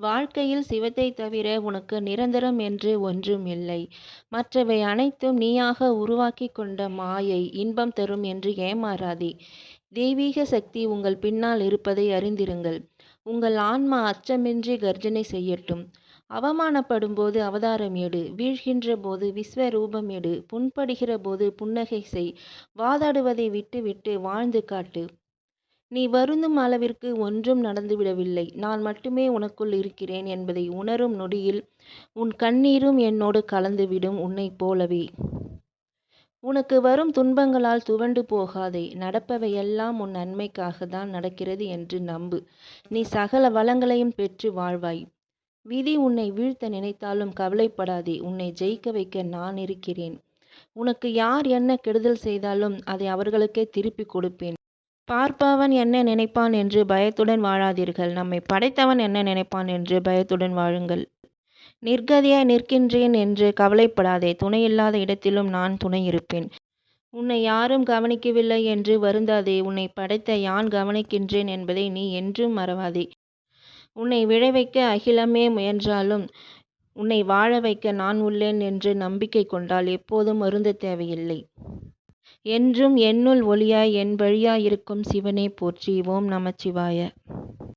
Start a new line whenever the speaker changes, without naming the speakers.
வாழ்க்கையில் சிவத்தை தவிர உனக்கு நிரந்தரம் என்று ஒன்றும் இல்லை. மற்றவை அனைத்தும் நீயாக உருவாக்கி கொண்ட மாயை. இன்பம் தரும் என்று ஏமாறாதே. தெய்வீக சக்தி உங்கள் பின்னால் இருப்பதை அறிந்திருங்கள். உங்கள் ஆன்மா அச்சமின்றி கர்ஜனை செய்யட்டும். அவமானப்படும்போது அவதாரம் எடு. வீழ்கின்ற போது விஸ்வரூபம் எடு. புண்படுகிற போது புன்னகை செய். வாதாடுவதை விட்டுவிட்டு வாழ்ந்து காட்டு. நீ வருந்தும் அளவிற்கு ஒன்றும் நடந்துவிடவில்லை. நான் மட்டுமே உனக்குள் இருக்கிறேன் என்பதை உணரும் நொடியில் உன் கண்ணீரும் என்னோடு கலந்துவிடும் உன்னைப் போலவே. உனக்கு வரும் துன்பங்களால் துவண்டு போகாதே. நடப்பவையெல்லாம் உன் நன்மைக்காகத்தான் நடக்கிறது என்று நம்பு. நீ சகல வளங்களையும் பெற்று வாழ்வாய். விதி உன்னை வீழ்த்த நினைத்தாலும் கவலைப்படாதே. உன்னை ஜெயிக்க வைக்க நான் இருக்கிறேன். உனக்கு யார் என்ன கெடுதல் செய்தாலும் அதை அவர்களுக்கே திருப்பிக் கொடுப்பேன். பார்ப்பவன் என்ன நினைப்பான் என்று பயத்துடன் வாழாதீர்கள். நம்மை படைத்தவன் என்ன நினைப்பான் என்று பயத்துடன் வாழுங்கள். நிர்கதியாய் நிற்கின்றேன் என்று கவலைப்படாதே. துணையில்லாத இடத்திலும் நான் துணை இருப்பேன். உன்னை யாரும் கவனிக்கவில்லை என்று வருந்தாதே. உன்னை படைத்த யான் கவனிக்கின்றேன் என்பதை நீ என்றும் மறவாதே. உன்னை விழைவைக்க அகிலமே முயன்றாலும் உன்னை வாழ வைக்க நான் உள்ளேன் என்று நம்பிக்கை கொண்டால் எப்போதும் வருந்தத் தேவையில்லை. என்றும் என்னுள் ஒளியாய் என் வழியாய் இருக்கும் சிவனே போற்றி. ஓம் நமச்சிவாய